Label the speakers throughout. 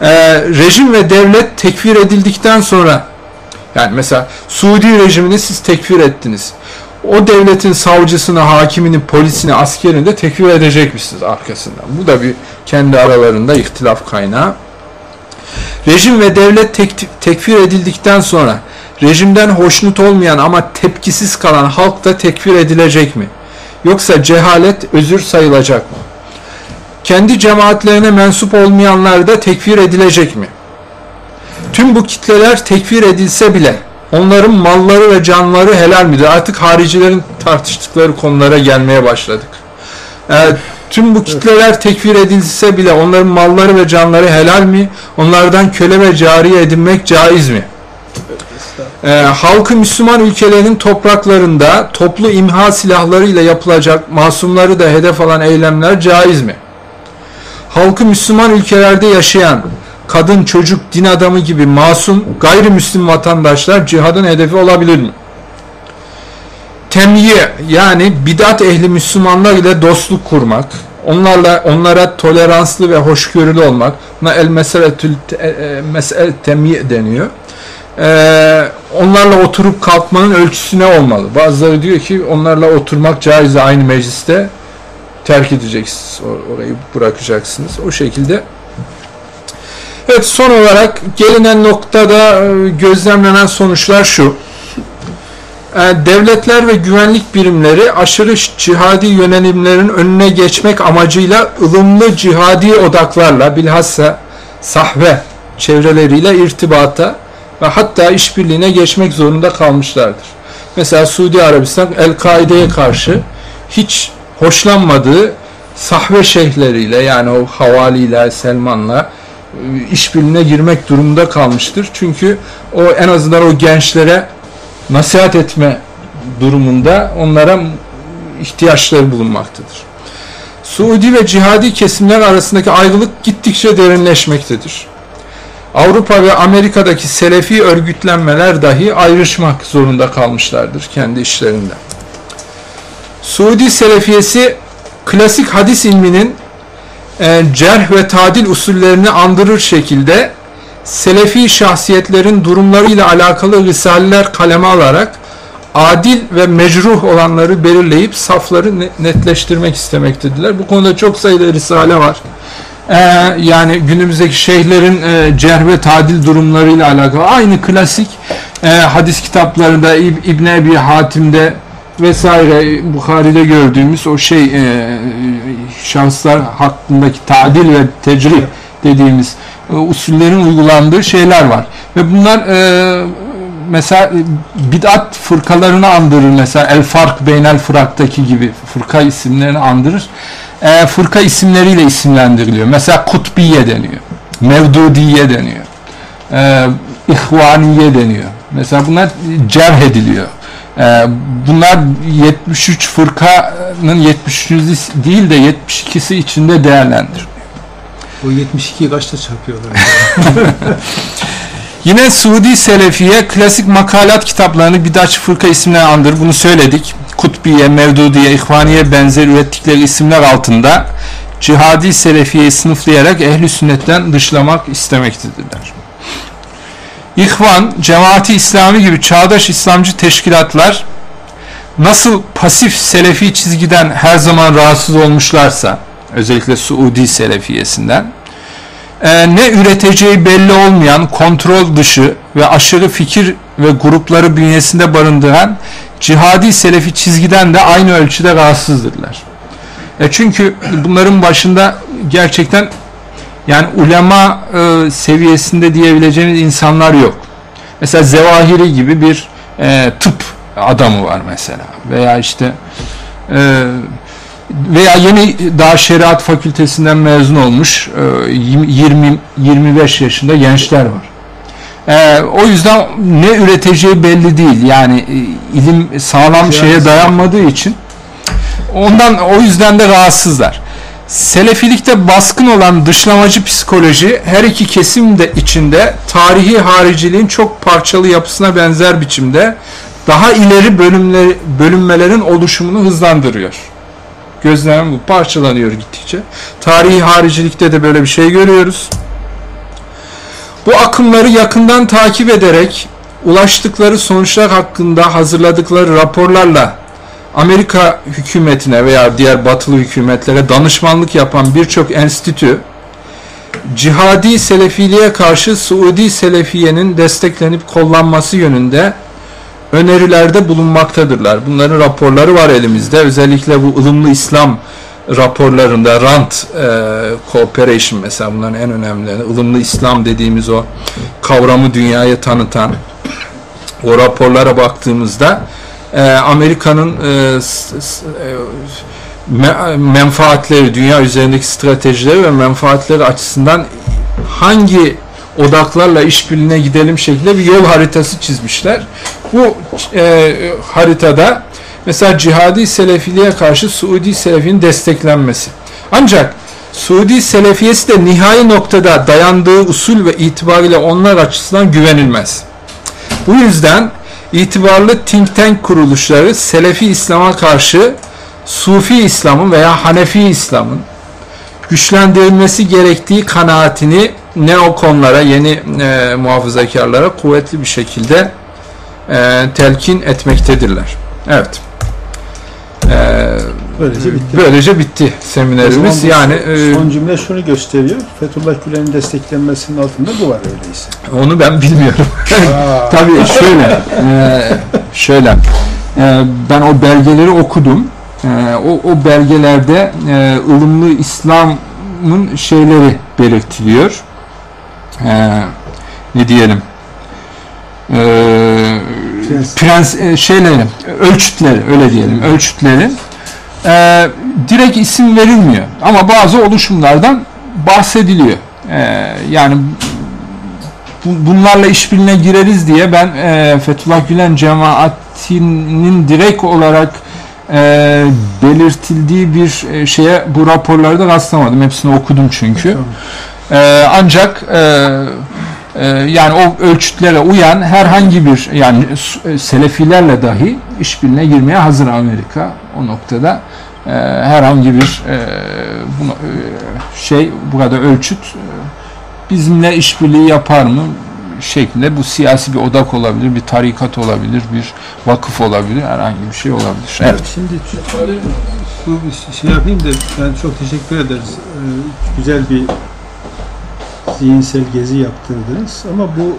Speaker 1: e, rejim ve devlet tekfir edildikten sonra yani mesela Suudi rejimini siz tekfir ettiniz. O devletin savcısını, hakimini, polisini, askerini de tekfir edecek misiniz arkasından? Bu da bir kendi aralarında ihtilaf kaynağı. Rejim ve devlet tek, tekfir edildikten sonra rejimden hoşnut olmayan ama tepkisiz kalan halk da tekfir edilecek mi? Yoksa cehalet özür sayılacak mı? Kendi cemaatlerine mensup olmayanlar da tekfir edilecek mi? Tüm bu kitleler tekfir edilse bile onların malları ve canları helal midir? Artık haricilerin tartıştıkları konulara gelmeye başladık. Ee, tüm bu kitleler tekfir edilse bile onların malları ve canları helal mi? Onlardan köle ve cariye edinmek caiz mi? Ee, halkı Müslüman ülkelerin topraklarında toplu imha silahlarıyla yapılacak masumları da hedef alan eylemler caiz mi? Halkı Müslüman ülkelerde yaşayan kadın, çocuk, din adamı gibi masum gayrimüslim vatandaşlar cihadın hedefi olabilir mi? Temyiye yani bidat ehli Müslümanlar ile dostluk kurmak, onlarla onlara toleranslı ve hoşgörülü olmak, buna el meseletül e, e, mesel temyiye deniyor. Ee, onlarla oturup kalkmanın ölçüsü ne olmalı? Bazıları diyor ki onlarla oturmak caiz aynı mecliste terk edeceksiniz. Orayı bırakacaksınız. O şekilde Evet son olarak gelinen noktada e, gözlemlenen sonuçlar şu. E, devletler ve güvenlik birimleri aşırı cihadi yönelimlerin önüne geçmek amacıyla ılımlı cihadi odaklarla bilhassa sahve çevreleriyle irtibata ve hatta işbirliğine geçmek zorunda kalmışlardır. Mesela Suudi Arabistan El-Kaide'ye karşı hiç hoşlanmadığı sahve şeyhleriyle yani o havaliyle, Selman'la işbirliğine girmek durumunda kalmıştır. Çünkü o en azından o gençlere nasihat etme durumunda onlara ihtiyaçları bulunmaktadır. Suudi ve cihadi kesimler arasındaki ayrılık gittikçe derinleşmektedir. Avrupa ve Amerika'daki selefi örgütlenmeler dahi ayrışmak zorunda kalmışlardır kendi işlerinden. Suudi selefiyesi klasik hadis ilminin e, cerh ve tadil usullerini andırır şekilde selefi şahsiyetlerin durumlarıyla alakalı risaleler kaleme alarak adil ve mecruh olanları belirleyip safları netleştirmek istemektedirler. Bu konuda çok sayıda risale var. Ee, yani günümüzdeki şeyhlerin e, cerh ve tadil durumlarıyla alakalı aynı klasik e, hadis kitaplarında İb İbn Ebi Hatim'de vesaire Bukhari'de gördüğümüz o şey e, şahıslar hakkındaki tadil ve tecrih dediğimiz e, usullerin uygulandığı şeyler var. Ve bunlar e, mesela bid'at fırkalarını andırır. Mesela El Fark Beynel Fırak'taki gibi fırka isimlerini andırır. E, fırka isimleriyle isimlendiriliyor. Mesela Kutbiye deniyor. Mevdudiye deniyor. E, İhvaniye deniyor. Mesela bunlar cerh ediliyor. Ee, bunlar 73 fırkanın 73. değil de 72'si içinde değerlendiriliyor.
Speaker 2: O 72'yi kaçta çarpıyorlar?
Speaker 1: Yine Suudi Selefiye klasik makalat kitaplarını Bidatçı Fırka isimle andır. Bunu söyledik. Kutbiye, Mevdudiye, İhvaniye benzer ürettikleri isimler altında cihadi Selefiye'yi sınıflayarak ehli sünnetten dışlamak istemektedirler. İhvan, Cemaati İslami gibi çağdaş İslamcı teşkilatlar nasıl pasif Selefi çizgiden her zaman rahatsız olmuşlarsa, özellikle Suudi Selefiyesinden, e, ne üreteceği belli olmayan, kontrol dışı ve aşırı fikir ve grupları bünyesinde barındıran cihadi Selefi çizgiden de aynı ölçüde rahatsızdırlar. E çünkü bunların başında gerçekten yani ulema e, seviyesinde diyebileceğimiz insanlar yok. Mesela Zevahiri gibi bir e, tıp adamı var mesela. Veya işte e, veya yeni daha şeriat fakültesinden mezun olmuş e, 20 25 yaşında gençler var. E, o yüzden ne üreteceği belli değil. Yani e, ilim sağlam şeye dayanmadığı için ondan o yüzden de rahatsızlar. Selefilikte baskın olan dışlamacı psikoloji her iki kesim de içinde tarihi hariciliğin çok parçalı yapısına benzer biçimde daha ileri bölümler, bölünmelerin oluşumunu hızlandırıyor. Gözlem bu parçalanıyor gittikçe. Tarihi haricilikte de böyle bir şey görüyoruz. Bu akımları yakından takip ederek ulaştıkları sonuçlar hakkında hazırladıkları raporlarla Amerika hükümetine veya diğer batılı hükümetlere danışmanlık yapan birçok enstitü cihadi selefiliğe karşı Suudi Selefiye'nin desteklenip kollanması yönünde önerilerde bulunmaktadırlar. Bunların raporları var elimizde. Özellikle bu ılımlı İslam raporlarında RAND e, Cooperation mesela bunların en önemlileri. ılımlı İslam dediğimiz o kavramı dünyaya tanıtan o raporlara baktığımızda e, Amerika'nın e, e, me- menfaatleri, dünya üzerindeki stratejileri ve menfaatleri açısından hangi odaklarla işbirliğine gidelim şeklinde bir yol haritası çizmişler. Bu e, haritada mesela cihadi selefiliğe karşı Suudi selefinin desteklenmesi. Ancak Suudi selefiyesi de nihai noktada dayandığı usul ve itibariyle onlar açısından güvenilmez. Bu yüzden itibarlı think tank kuruluşları Selefi İslam'a karşı Sufi İslam'ın veya Hanefi İslam'ın güçlendirilmesi gerektiği kanaatini neokonlara, yeni e, muhafazakarlara kuvvetli bir şekilde e, telkin etmektedirler. Evet. E,
Speaker 2: Böylece bitti.
Speaker 1: böylece bitti seminerimiz. Yani
Speaker 2: son,
Speaker 1: e,
Speaker 2: son cümle şunu gösteriyor. Fethullah Gülen'in desteklenmesinin altında bu var öyleyse.
Speaker 1: onu ben bilmiyorum. Tabii şöyle, e, şöyle, e, ben o belgeleri okudum. E, o, o belgelerde e, ılımlı İslam'ın şeyleri belirtiliyor. E, ne diyelim? E,
Speaker 2: Prens.
Speaker 1: prens e, şeyleri, ölçütleri, öyle diyelim, ölçütleri. E, direkt isim verilmiyor. Ama bazı oluşumlardan bahsediliyor. E, yani bu- bunlarla işbirliğine gireriz diye ben e, Fethullah Gülen cemaatinin direkt olarak e, belirtildiği bir e, şeye bu raporlarda rastlamadım. Hepsini okudum çünkü. E, ancak e, yani o ölçütlere uyan herhangi bir yani e, selefilerle dahi işbirliğine girmeye hazır Amerika o noktada e, herhangi bir e, e, şey bu kadar ölçüt bizimle işbirliği yapar mı şeklinde bu siyasi bir odak olabilir, bir tarikat olabilir, bir vakıf olabilir, herhangi bir şey olabilir. Evet.
Speaker 2: Şimdi şu- şey yapayım da ben çok teşekkür ederiz. Ee, güzel bir zihinsel gezi yaptırdınız ama bu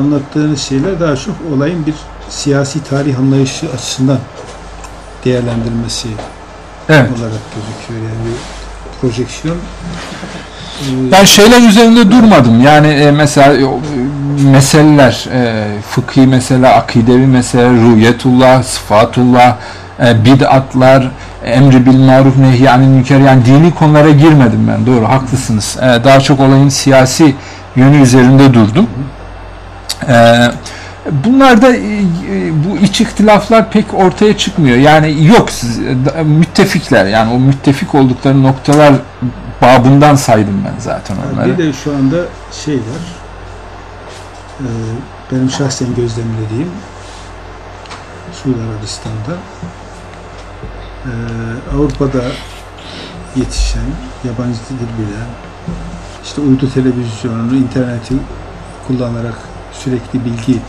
Speaker 2: anlattığınız şeyler daha çok olayın bir siyasi tarih anlayışı açısından değerlendirmesi
Speaker 1: Evet.
Speaker 2: olarak gözüküyor. Yani bir projeksiyon. Ee,
Speaker 1: Ben şeyler üzerinde durmadım. Yani e, mesela e, meseleler, e, fıkhi mesele, akidevi mesele, ruhiyetullah, sıfatullah, e, bid'atlar, emri bil maruf nehy anil münker yani dini konulara girmedim ben. Doğru, haklısınız. E, daha çok olayın siyasi yönü üzerinde durdum. E, Bunlarda e, e, bu iç ihtilaflar pek ortaya çıkmıyor. Yani yok siz- da- müttefikler yani o müttefik oldukları noktalar babından saydım ben zaten onları.
Speaker 2: Bir de şu anda şey var. e, benim şahsen gözlemlediğim Suudi Arabistan'da e, Avrupa'da yetişen, yabancı dil bilen, işte uydu televizyonunu, interneti kullanarak sürekli bilgi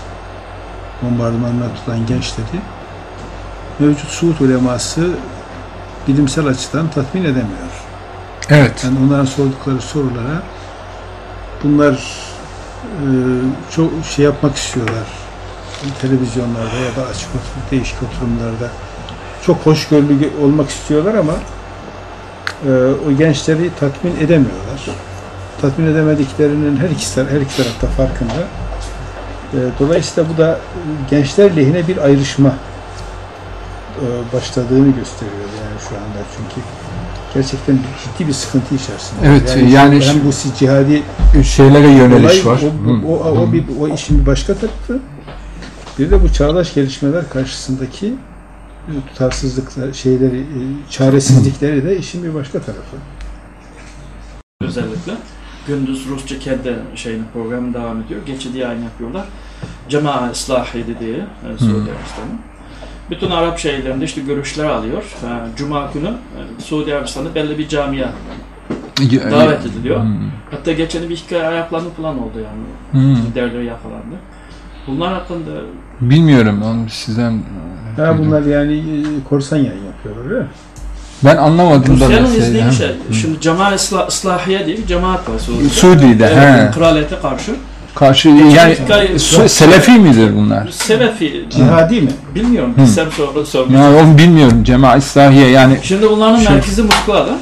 Speaker 2: bombardımanına tutan gençleri mevcut Suud uleması bilimsel açıdan tatmin edemiyor.
Speaker 1: Evet.
Speaker 2: Yani onların sordukları sorulara bunlar e, çok şey yapmak istiyorlar. Televizyonlarda ya da açık oturum, değişik oturumlarda çok hoşgörülü olmak istiyorlar ama e, o gençleri tatmin edemiyorlar. Tatmin edemediklerinin her iki, her iki tarafta farkında. E, dolayısıyla bu da gençler lehine bir ayrışma e, başladığını gösteriyor yani şu anda çünkü gerçekten ciddi bir sıkıntı içerisinde.
Speaker 1: Evet, yani
Speaker 2: hem bu cihadi
Speaker 1: Şeylere yöneliş
Speaker 2: olay,
Speaker 1: var.
Speaker 2: o,
Speaker 1: Hı.
Speaker 2: o, o, o, bir, o işin bir başka tarafı. Bir de bu çağdaş gelişmeler karşısındaki tutarsızlıklar, şeyleri, e, çaresizlikleri de işin bir başka tarafı.
Speaker 3: özellikle. Gündüz Rusça kendi şeyin programı devam ediyor. Gece de yayın yapıyorlar. Cema İslahiydi diye e, Suudi Arabistan'ın. Bütün Arap şehirlerinde işte görüşler alıyor. E, Cuma günü e, Suudi Arabistan'da belli bir camia
Speaker 1: Y-
Speaker 3: davet ediliyor.
Speaker 1: Hmm.
Speaker 3: Hatta geçen bir hikaye ayaklandı falan oldu yani.
Speaker 1: Hmm.
Speaker 3: Liderleri yakalandı. Bunlar hakkında
Speaker 1: Bilmiyorum sizden.
Speaker 2: Ha, bunlar yani e, korsan yayın yapıyorlar öyle mi?
Speaker 1: Ben anlamadım da.
Speaker 3: Rusya'nın izlediği
Speaker 1: Ha.
Speaker 3: şey.
Speaker 1: Hı.
Speaker 3: Şimdi Cemaat Islah, Islahiye diye bir cemaat var Suudi'de.
Speaker 1: Suudi'de, he.
Speaker 3: kraliyete karşı.
Speaker 1: Karşı yani
Speaker 3: hikaye-
Speaker 1: Su- Selefi midir bunlar?
Speaker 3: Selefi,
Speaker 2: Cihadi mi?
Speaker 3: bilmiyorum. Sen sor, sormuş.
Speaker 1: Ya onu bilmiyorum. Cema İslahiye yani
Speaker 3: Şimdi bunların
Speaker 1: Şey-
Speaker 3: merkezi Moskova'da.